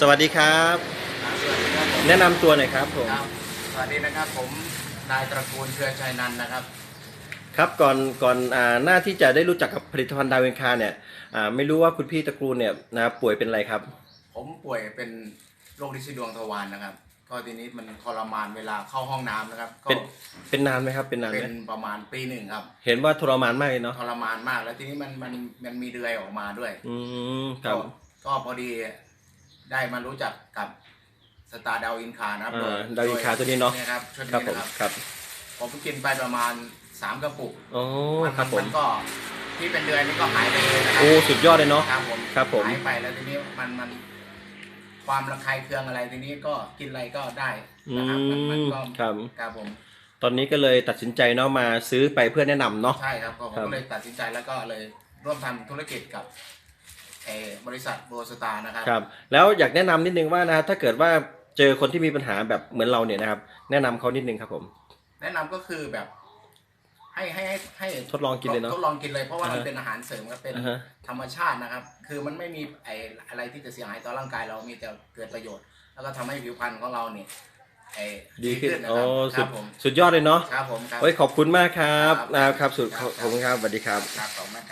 สวัสดีครับครับ สวัสดีครับผมแนะนำตัวหน่อยครับผมครับสวัสดีนะครับผมนายตระกูลเครือชัยนันท์นะครับ ครับก่อนก่อนอ่าหน้าที่จะได้รู้จักกับผลิตภัณฑ์ดาวเวนคาเนี่ยอ่าไม่รู้ว่าคุณพี่ตระกูลเนี่ยนะป่วยเป็นอะไรครับ ผมป่วยเป็นโรคลินดวงทวารนะครับ ก็ทีนี้มันทรมานเวลาเข้าห้องน้ำนะครับ ก็เป็นเป็นนานไหมครับเป็นนานเป็ไหมนประมาณปีหนึ่งครับเห็นว่าทรมานมากเลยเนาะทรมานมากแล้วทีนี้มันมันมันมีเดือยออกมาด้วยอืมครับก็ก็พอดี ได้มารู้จักกับสตาร์ดาวอินคานะครับอ่าโดาวอินคาตัวนี้เนาะยครับชุดครับนี้ผมนะครับครับผมกินไปประมาณสามกระปุกโอ้มัครับผมมันก็ที่เป็นเดือยนี่ก็หายไปเลยนะครัโอ้สุดยอดเลยเนาะ ครับผมครับผม หายไปแล้วทีนี้มันมันความระคายเคืองอะไรทีนี้ก็กินอะไรก็ได้อืนะครับมันมันมก็ครับ ครับผม ตอนนี้ก็เลยตัดสินใจเนาะมาซื้อไปเพื่อแนะนำเนาะ ใช่ครับก็ผมครับ ก็เลยตัดสินใจแล้วก็เลยร่วมทำธุรกิจกับเออ บริษัทโบสตาร์นะครับครับ แล้วอยากแนะนำนิดนึงว่านะถ้าเกิดว่าเจอคนที่มีปัญหาแบบเหมือนเราเนี่ยนะครับ แนะนำเขานิดนึงครับผม แนะนำก็คือแบบ ให้ให้ให้ให้ทดลองกินเลยเนอะทดลองกินเลยเพราะว่าอ่าฮะมันเป็นอาหารเสริมครับเป็นอ่าฮะธรรมชาตินะครับ คือมันไม่มีไออะไรที่จะเสียหายต่อร่างกายเรามีแต่เกิดประโยชน์ แล้วก็ทำให้ผิวพรรณของเราเนี่ยไอดีขึ้นนะโอ้ครับคสุรัดบผมสุดยอดเลยเนาะครับผมครับเฮ้ยขอบคุณมากครับครับนะครับสุดครับขอบคุณครับสวัสดีครับครับขอบคุณมากครับ